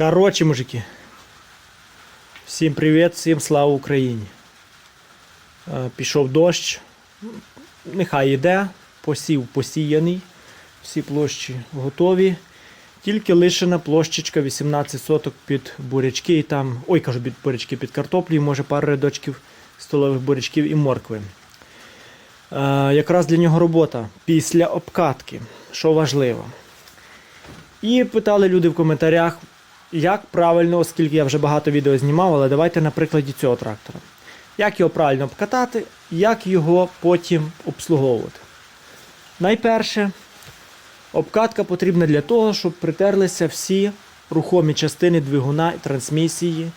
Коротше, мужики. Всім привіт, всім слава Україні. Е, Пішов дощ. Нехай йде. Посів посіяний. Всі площі готові. Тільки лишена площечка 18 соток під бурячки і там. Ой, кажу, під бурячки під картоплі, може пару рядочків столових бурячків і моркви. Е, якраз для нього робота після обкатки, що важливо. І питали люди в коментарях, як правильно, оскільки я вже багато відео знімав, але давайте на прикладі цього трактора. Як його правильно обкатати, як його потім обслуговувати. Найперше, обкатка потрібна для того, щоб притерлися всі рухомі частини двигуна, і трансмісії,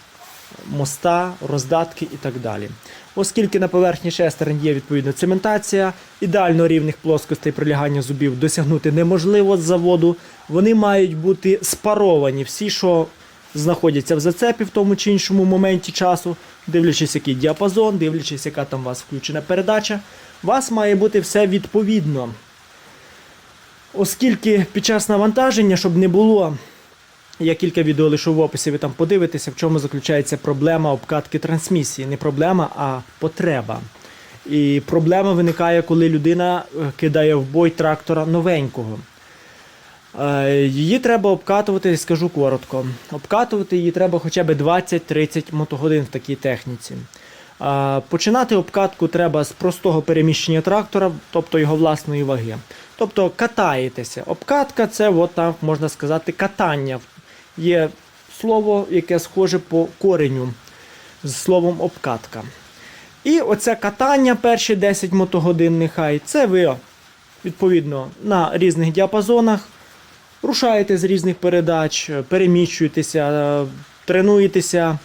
моста, роздатки і так далі. Оскільки на поверхні шестерень є відповідна цементація, ідеально рівних плоскостей прилягання зубів досягнути неможливо з заводу. Вони мають бути спаровані. Всі, що знаходяться в зацепі в тому чи іншому моменті часу, дивлячись, який діапазон, дивлячись, яка там у вас включена передача, у вас має бути все відповідно. Оскільки під час навантаження, щоб не було я кілька відео лишу в описі, ви там подивитеся, в чому заключається проблема обкатки трансмісії. Не проблема, а потреба. І проблема виникає, коли людина е, кидає в бой трактора новенького. Е, Її треба обкатувати, скажу коротко. Обкатувати її треба хоча б 20-30 мотогодин в такій техніці. Е, Починати обкатку треба з простого переміщення трактора, тобто його власної ваги. Тобто катаєтеся. Обкатка це, от так можна сказати, катання. Є слово, яке схоже по кореню з словом обкатка. І оце катання перші 10 мотогодин, нехай, це ви відповідно на різних діапазонах. Рушаєте з різних передач, переміщуєтеся, тренуєтеся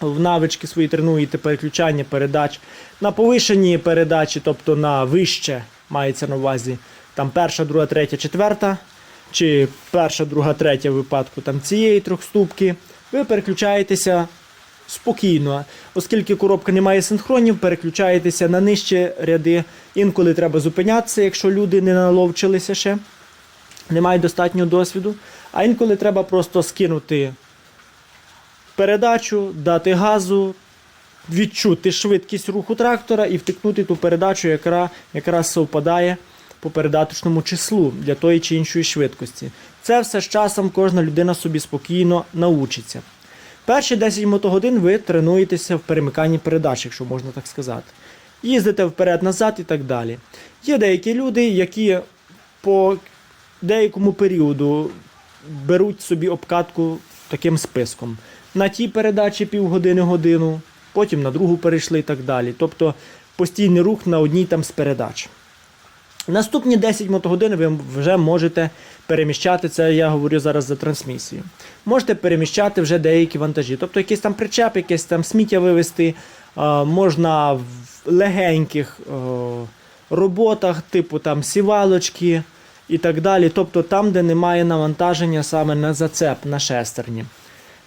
в навички свої тренуєте переключання передач. На повишеній передачі, тобто на вище, мається на увазі там перша, друга, третя, четверта, чи перша, друга, третя випадку там цієї трьохступки, ви переключаєтеся спокійно, оскільки коробка не має синхронів, переключаєтеся на нижчі ряди. Інколи треба зупинятися, якщо люди не наловчилися ще, не мають достатнього досвіду. А інколи треба просто скинути передачу, дати газу, відчути швидкість руху трактора і втикнути ту передачу, яка якраз совпадає по передаточному числу для тої чи іншої швидкості. Це все з часом кожна людина собі спокійно научиться. Перші 10 мотогодин ви тренуєтеся в перемиканні передач, якщо можна так сказати. Їздите вперед-назад і так далі. Є деякі люди, які по деякому періоду беруть собі обкатку таким списком. На тій передачі півгодини годину, потім на другу перейшли і так далі. Тобто постійний рух на одній там з передач. Наступні 10 мотогодин ви вже можете переміщати, це я говорю зараз за трансмісію. Можете переміщати вже деякі вантажі. Тобто якийсь там причеп, якесь там сміття вивезти, можна в легеньких роботах, типу там сівалочки і так далі. Тобто там, де немає навантаження саме на зацеп, на шестерні.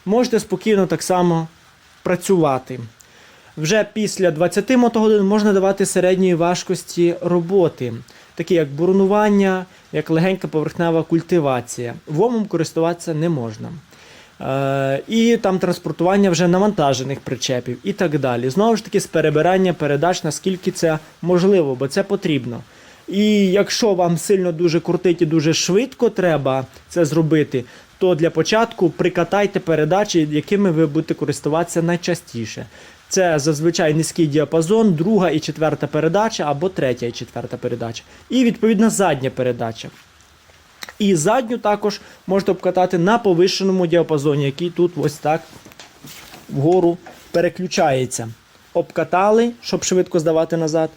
Можете спокійно так само працювати. Вже після 20 мотогодин можна давати середньої важкості роботи, такі як бурнування, як легенька поверхнева культивація. Вомом користуватися не можна. Е, і там транспортування вже навантажених причепів і так далі. Знову ж таки, з перебирання передач, наскільки це можливо, бо це потрібно. І якщо вам сильно дуже крутить і дуже швидко треба це зробити, то для початку прикатайте передачі, якими ви будете користуватися найчастіше. Це зазвичай низький діапазон, друга і четверта передача або третя і четверта передача. І відповідно задня передача. І задню також можете обкатати на повищеному діапазоні, який тут ось так вгору переключається. Обкатали, щоб швидко здавати назад,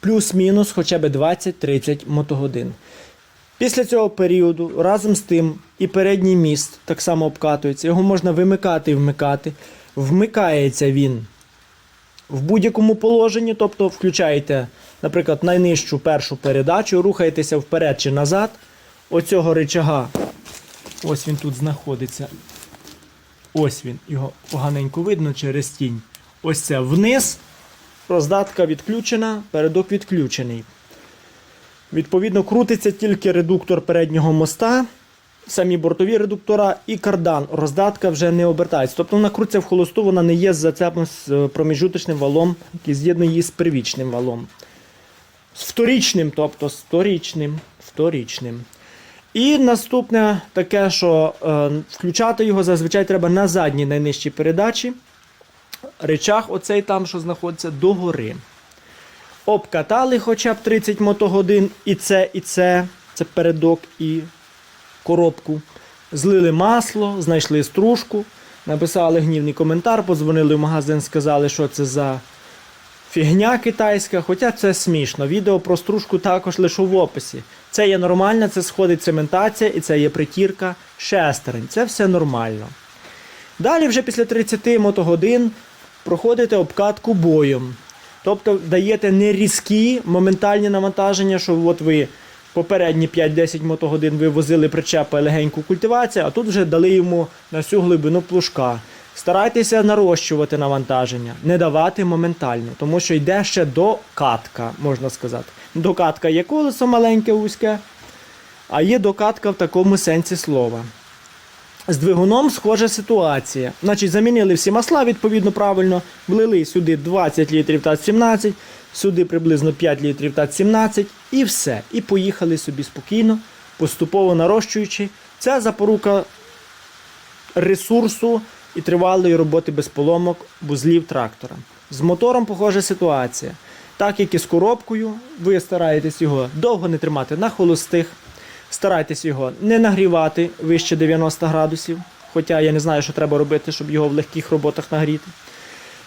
плюс-мінус хоча б 20-30 мотогодин. Після цього періоду разом з тим і передній міст так само обкатується. Його можна вимикати і вмикати. Вмикається він в будь-якому положенні, тобто включаєте, наприклад, найнижчу першу передачу, рухаєтеся вперед чи назад. Оцього рычага, ось він тут знаходиться. Ось він, його поганенько видно через тінь. Ось це вниз. Роздатка відключена, передок відключений. Відповідно, крутиться тільки редуктор переднього моста самі бортові редуктора і кардан, роздатка вже не обертається. Тобто вона крутиться в холосту, вона не є зацепом з е, проміжуточним валом, який з'єднує її з первічним валом. З вторічним, тобто з вторічним. І наступне таке, що е, включати його зазвичай треба на задній найнижчій передачі. Речах оцей там, що знаходиться, догори. Обкатали хоча б 30 мотогодин і це, і це, це передок і коробку. Злили масло, знайшли стружку, написали гнівний коментар, подзвонили в магазин, сказали, що це за фігня китайська, хоча це смішно. Відео про стружку також лише в описі. Це є нормально, це сходить цементація і це є притірка шестерень. Це все нормально. Далі, вже після 30 мотогодин, проходите обкатку боєм. Тобто даєте не різкі моментальні навантаження, що от ви попередні 5-10 мотогодин ви возили причепа і легеньку культивацію, а тут вже дали йому на всю глибину плужка. Старайтеся нарощувати навантаження, не давати моментально, тому що йде ще докатка, можна сказати. Докатка є колесо маленьке, вузьке, а є докатка в такому сенсі слова. З двигуном схожа ситуація. Значить, замінили всі масла відповідно правильно, влили сюди 20 літрів ТАЦ-17, сюди приблизно 5 літрів ТАЦ-17 і все. І поїхали собі спокійно, поступово нарощуючи. Це запорука ресурсу і тривалої роботи без поломок вузлів трактора. З мотором похожа ситуація. Так як і з коробкою, ви стараєтесь його довго не тримати на холостих, старайтесь його не нагрівати вище 90 градусів. Хоча я не знаю, що треба робити, щоб його в легких роботах нагріти.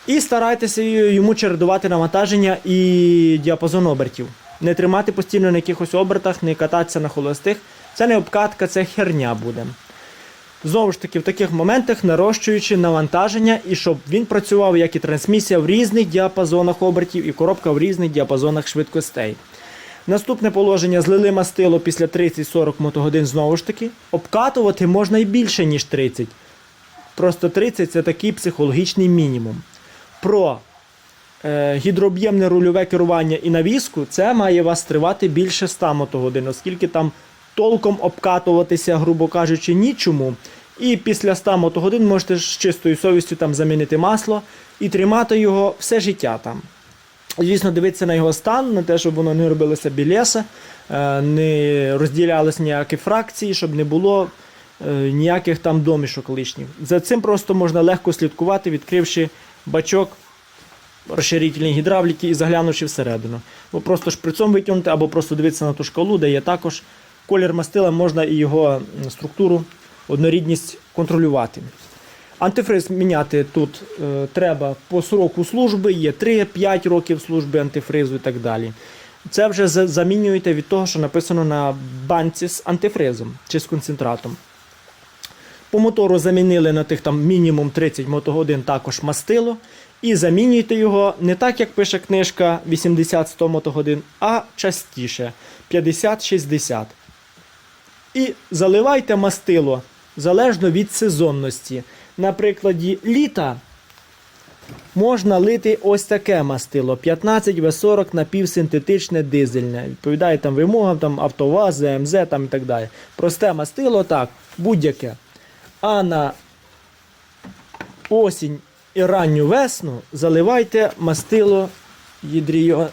І старайтеся йому чередувати навантаження і діапазон обертів. Не тримати постійно на якихось обертах, не кататися на холостих. Це не обкатка, це херня буде. Знову ж таки, в таких моментах нарощуючи навантаження, і щоб він працював, як і трансмісія в різних діапазонах обертів, і коробка в різних діапазонах швидкостей. Наступне положення злили мастило після 30-40 мотогодин знову ж таки. Обкатувати можна і більше, ніж 30. Просто 30 це такий психологічний мінімум. Про е, гідрооб'ємне рульове керування і навіску це має вас тривати більше 100 мотогодин, оскільки там толком обкатуватися, грубо кажучи, нічому. І після 100 мотогодин можете з чистою совістю там замінити масло і тримати його все життя там. Звісно, дивитися на його стан, на те, щоб воно не робилося білеса, е, не розділялися ніякі фракції, щоб не було е, ніяких там домішок лишніх. За цим просто можна легко слідкувати, відкривши бачок розширительної гідравліки і заглянувши всередину. Бо просто шприцом витягнути або просто дивитися на ту шкалу, де є також колір мастила, можна і його структуру, однорідність контролювати. Антифриз міняти тут е, треба по сроку служби, є 3-5 років служби антифризу і так далі. Це вже замінюєте від того, що написано на банці з антифризом чи з концентратом. По мотору замінили на тих там мінімум 30 мотогодин також мастило. І замінюйте його не так, як пише книжка 80-100 мотогодин, а частіше 50-60. І заливайте мастило залежно від сезонності. На прикладі літа можна лити ось таке мастило 15 В40 напівсинтетичне дизельне. Відповідає там вимогам там, АвтоВАЗ, ЗМЗ там і так далі. Просте мастило так, будь-яке. А на осінь і ранню весну заливайте мастило ядріо.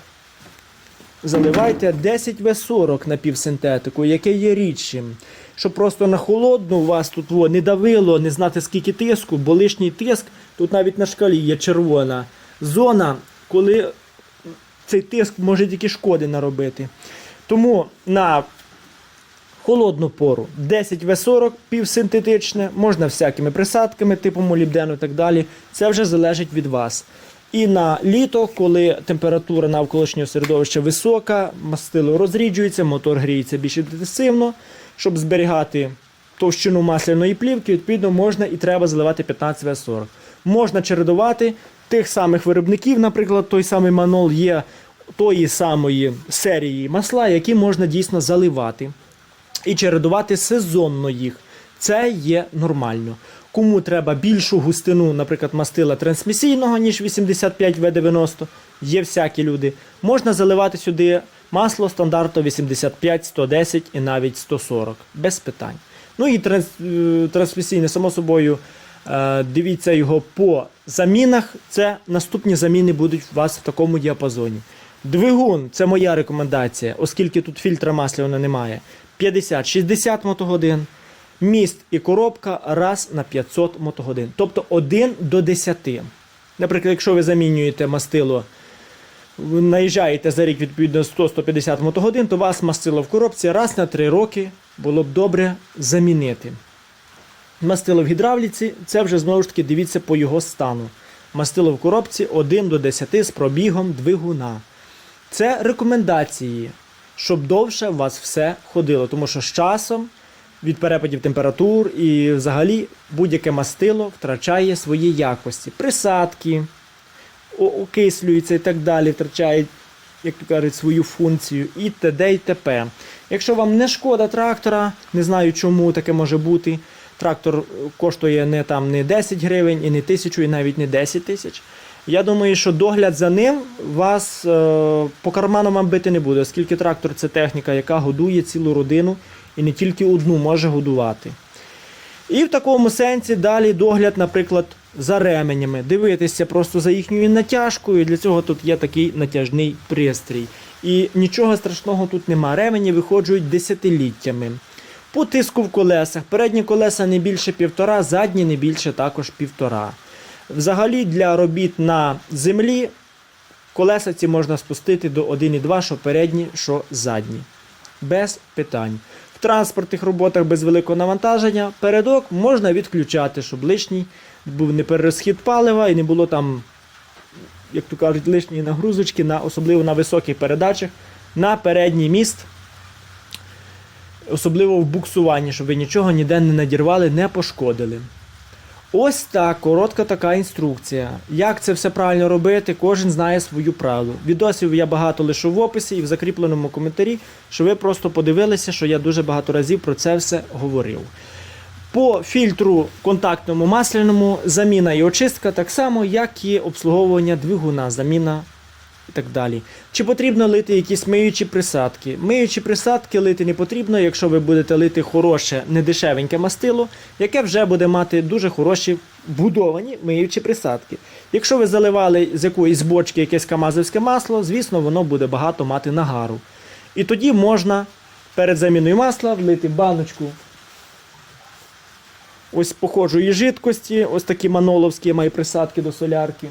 Заливайте 10 В40 на півсинтетику, яке є рідшим. Щоб просто на холодну у вас тут во, не давило, не знати скільки тиску, бо лишній тиск, тут навіть на шкалі є червона зона, коли цей тиск може тільки шкоди наробити. Тому на холодну пору 10 В40 півсинтетичне, можна всякими присадками, типу молібдену і так далі. Це вже залежить від вас. І на літо, коли температура навколишнього середовища висока, мастило розріджується, мотор гріється більш інтенсивно, щоб зберігати товщину масляної плівки, відповідно, можна і треба заливати 15 В40. Можна чередувати тих самих виробників, наприклад, той самий манол є тої самої серії масла, які можна дійсно заливати і чередувати сезонно їх. Це є нормально. Кому треба більшу густину, наприклад, мастила трансмісійного, ніж 85 В90, є всякі люди. Можна заливати сюди масло стандарту 85, 110 і навіть 140. Без питань. Ну і транс, е, трансмісійне, само собою, е, дивіться його по замінах. Це наступні заміни будуть у вас в такому діапазоні. Двигун це моя рекомендація, оскільки тут фільтра масляного немає. 50-60 мотогодин. Міст і коробка раз на 500 мотогодин. Тобто 1 до 10. Наприклад, якщо ви замінюєте мастило, ви наїжджаєте за рік відповідно 100-150 мотогодин, то вас мастило в коробці раз на 3 роки було б добре замінити. Мастило в гідравліці це вже знову ж таки дивіться по його стану. Мастило в коробці 1 до 10 з пробігом двигуна. Це рекомендації, щоб довше у вас все ходило, тому що з часом від перепадів температур і взагалі будь-яке мастило втрачає свої якості. Присадки, окислюються і так далі, втрачають, як то кажуть, свою функцію і т.д. і т.п. Якщо вам не шкода трактора, не знаю чому таке може бути. Трактор е, коштує не там не 10 гривень, і не тисячу, і навіть не 10 тисяч. Я думаю, що догляд за ним вас е, по карману вам бити не буде, оскільки трактор це техніка, яка годує цілу родину і не тільки одну може годувати. І в такому сенсі далі догляд, наприклад, за ременями. Дивитися просто за їхньою натяжкою. Для цього тут є такий натяжний пристрій. І нічого страшного тут нема. Ремені виходжують десятиліттями. По тиску в колесах. Передні колеса не більше півтора, задні не більше також півтора. Взагалі для робіт на землі колеса ці можна спустити до 1,2, що передні, що задні. Без питань. В транспортних роботах без великого навантаження передок можна відключати, щоб лишній був не перерозхід палива і не було там, як то кажуть, лишньої нагрузочки, на, особливо на високих передачах, на передній міст. Особливо в буксуванні, щоб ви нічого ніде не надірвали, не пошкодили. Ось так, коротка така інструкція. Як це все правильно робити, кожен знає свою правду. Відосів я багато лишу в описі і в закріпленому коментарі, що ви просто подивилися, що я дуже багато разів про це все говорив. По фільтру контактному масляному заміна і очистка так само, як і обслуговування двигуна, заміна і так далі. Чи потрібно лити якісь миючі присадки? Миючі присадки лити не потрібно, якщо ви будете лити хороше, недешевеньке мастило, яке вже буде мати дуже хороші будовані миючі присадки. Якщо ви заливали з якоїсь бочки якесь камазовське масло, звісно, воно буде багато мати нагару. І тоді можна перед заміною масла влити баночку ось похожої жидкості, ось такі маноловські має присадки до солярки.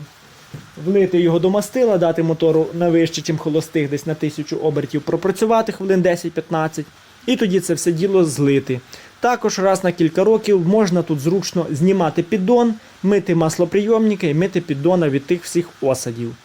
Влити його до мастила, дати мотору на вище, ніж холостих, десь на 1000 обертів, пропрацювати хвилин 10-15, і тоді це все діло злити. Також раз на кілька років можна тут зручно знімати піддон, мити маслоприйомники і мити піддона від тих всіх осадів.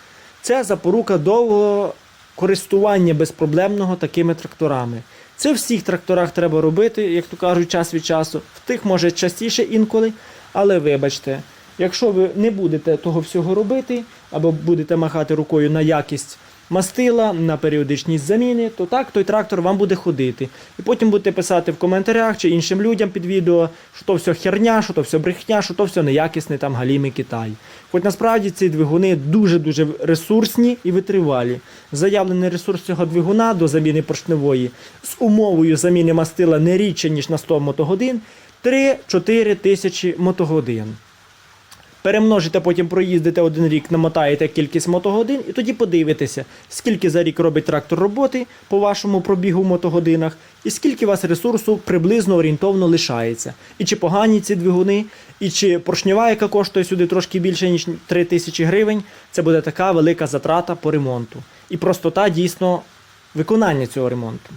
Це запорука довгого користування безпроблемного такими тракторами. Це в всіх тракторах треба робити, як то кажуть, час від часу. В тих може частіше інколи, але вибачте, якщо ви не будете того всього робити, або будете махати рукою на якість мастила, на періодичність заміни, то так той трактор вам буде ходити. І потім будете писати в коментарях чи іншим людям під відео, що то все херня, що то все брехня, що то все неякісний там галімий Китай. Хоч насправді ці двигуни дуже-дуже ресурсні і витривалі. Заявлений ресурс цього двигуна до заміни поршневої з умовою заміни мастила не рідше, ніж на 100 мотогодин, 3-4 тисячі мотогодин. Перемножите, потім проїздите один рік, намотаєте кількість мотогодин, і тоді подивитеся, скільки за рік робить трактор роботи по вашому пробігу в мотогодинах, і скільки у вас ресурсу приблизно орієнтовно лишається. І чи погані ці двигуни, і чи поршнева, яка коштує сюди трошки більше, ніж 3 тисячі гривень, це буде така велика затрата по ремонту. І простота дійсно виконання цього ремонту.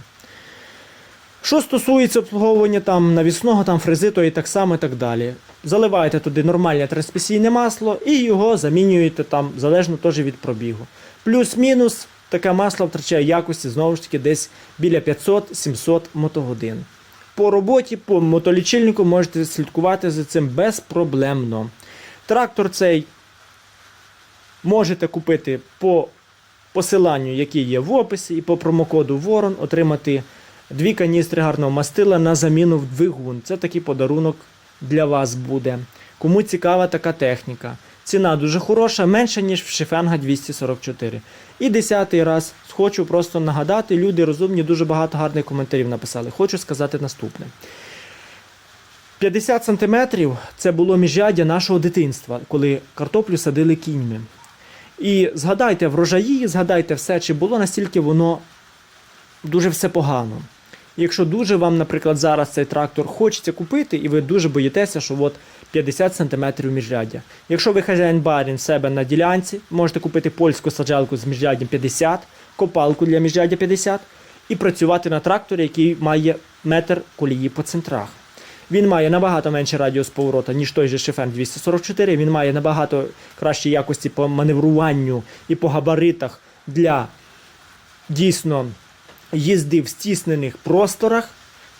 Що стосується обслуговування там навісного, там фрезиту і так само і так далі. Заливаєте туди нормальне трансмісійне масло і його замінюєте там залежно теж від пробігу. Плюс-мінус таке масло втрачає якості знову ж таки десь біля 500-700 мотогодин. По роботі, по мотолічильнику можете слідкувати за цим безпроблемно. Трактор цей можете купити по посиланню, яке є в описі, і по промокоду Ворон отримати дві каністри гарного мастила на заміну в двигун. Це такий подарунок для вас буде. Кому цікава така техніка. Ціна дуже хороша, менша, ніж в Шефенга 244. І десятий раз хочу просто нагадати, люди розумні, дуже багато гарних коментарів написали. Хочу сказати наступне. 50 сантиметрів це було міжряддя нашого дитинства, коли картоплю садили кіньми. І згадайте врожаї, згадайте все, чи було настільки воно дуже все погано. Якщо дуже вам, наприклад, зараз цей трактор хочеться купити, і ви дуже боїтеся, що от 50 см міжряддя. Якщо ви хазяїн барін себе на ділянці, можете купити польську саджалку з міжряддям 50, копалку для міжряддя 50 і працювати на тракторі, який має метр колії по центрах. Він має набагато менше радіус поворота, ніж той же Шефен 244. Він має набагато кращі якості по маневруванню і по габаритах для дійсно їзди в стіснених просторах.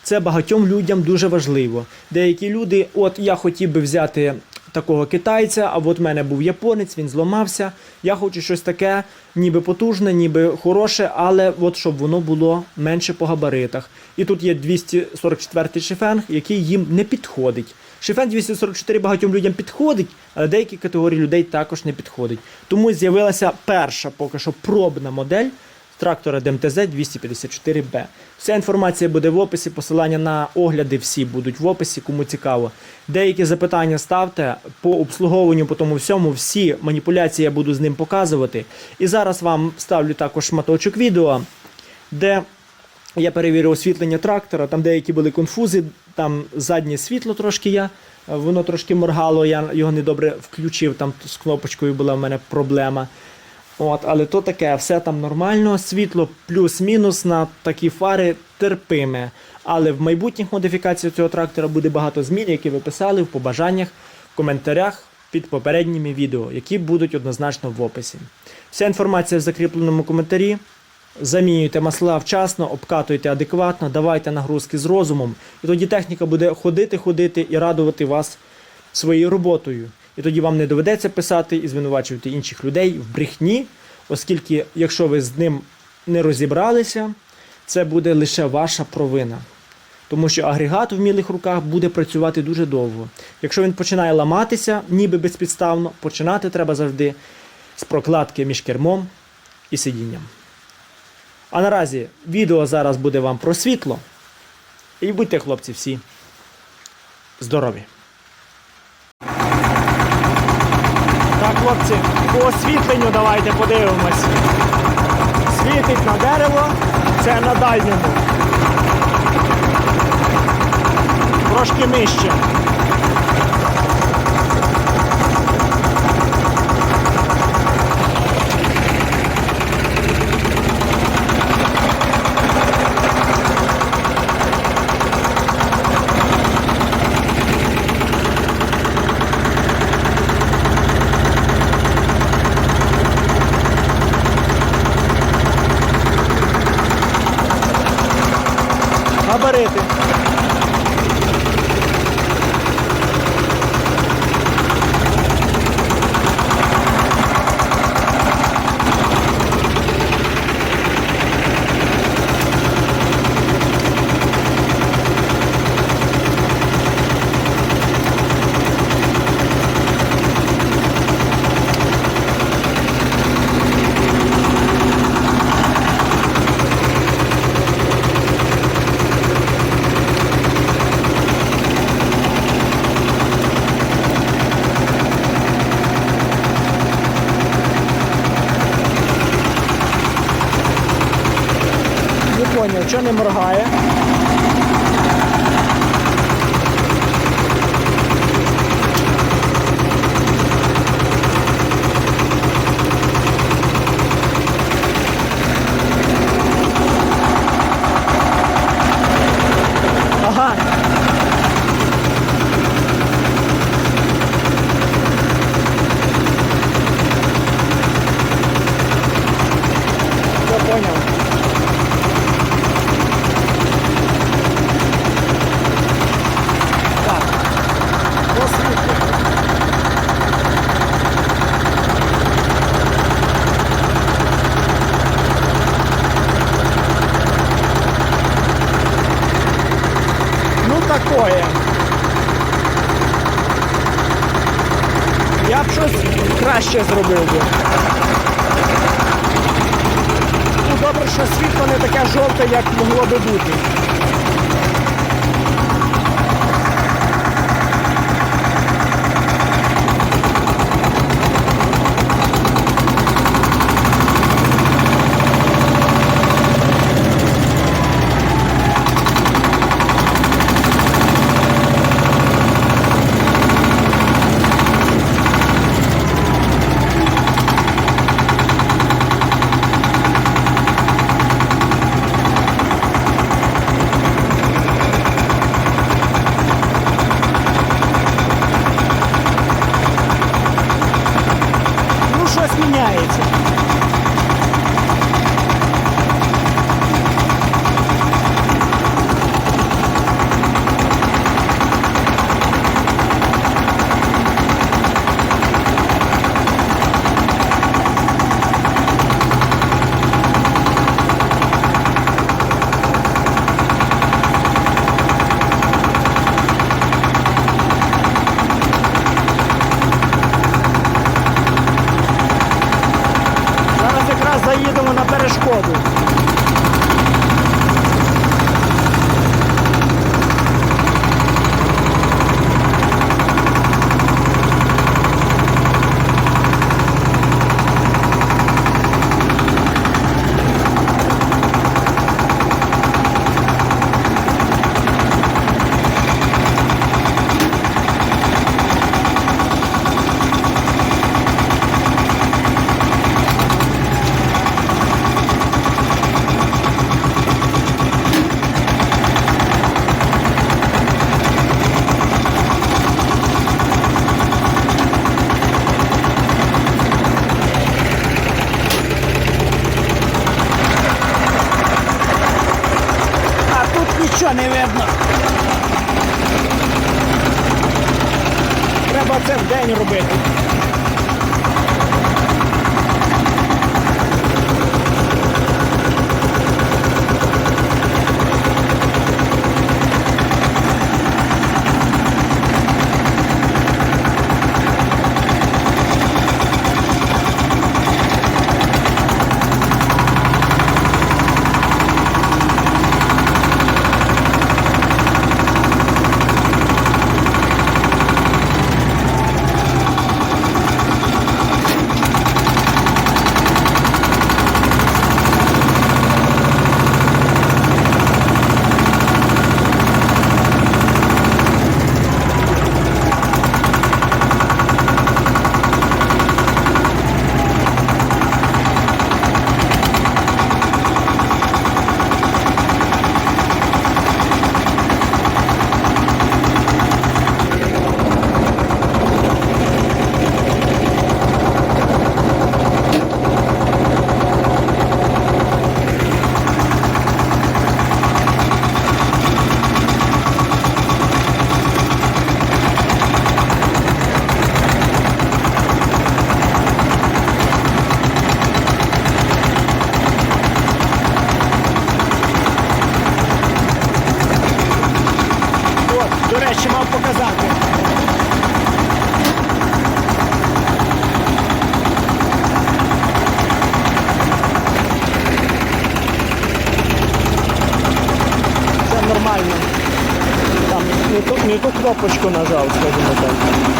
Це багатьом людям дуже важливо. Деякі люди, от я хотів би взяти такого китайця, а от в мене був японець, він зламався. Я хочу щось таке, ніби потужне, ніби хороше, але от щоб воно було менше по габаритах. І тут є 244-й шифенг, який їм не підходить. Шифен 244 багатьом людям підходить, але деякі категорії людей також не підходить. Тому з'явилася перша поки що пробна модель трактора ДМТЗ 254Б. Вся інформація буде в описі, посилання на огляди всі будуть в описі, кому цікаво. Деякі запитання ставте по обслуговуванню, по тому всьому, всі маніпуляції я буду з ним показувати. І зараз вам ставлю також шматочок відео, де я перевірив освітлення трактора, там деякі були конфузи, там заднє світло трошки я. Воно трошки моргало, я його недобре включив, там з кнопочкою була в мене проблема. От, але то таке, все там нормально, світло плюс-мінус на такі фари терпиме. Але в майбутніх модифікаціях цього трактора буде багато змін, які ви писали в побажаннях, в коментарях під попередніми відео, які будуть однозначно в описі. Вся інформація в закріпленому коментарі. Замінюйте масла вчасно, обкатуйте адекватно, давайте нагрузки з розумом. І тоді техніка буде ходити, ходити і радувати вас своєю роботою. І тоді вам не доведеться писати і звинувачувати інших людей в брехні, оскільки, якщо ви з ним не розібралися, це буде лише ваша провина. Тому що агрегат в вмілих руках буде працювати дуже довго. Якщо він починає ламатися, ніби безпідставно, починати треба завжди з прокладки між кермом і сидінням. А наразі відео зараз буде вам про світло. І будьте, хлопці, всі здорові! Хлопці, по освітленню давайте подивимось. Світить на дерево, це на дальньому. Трошки нижче. Я б щось краще зробив би. Ну добре, що світло не таке жовте, як могло би бути. হয়েছে Треба це день робити. От, до речі, мав показати. Це нормально. Там не ту, не ту кнопочку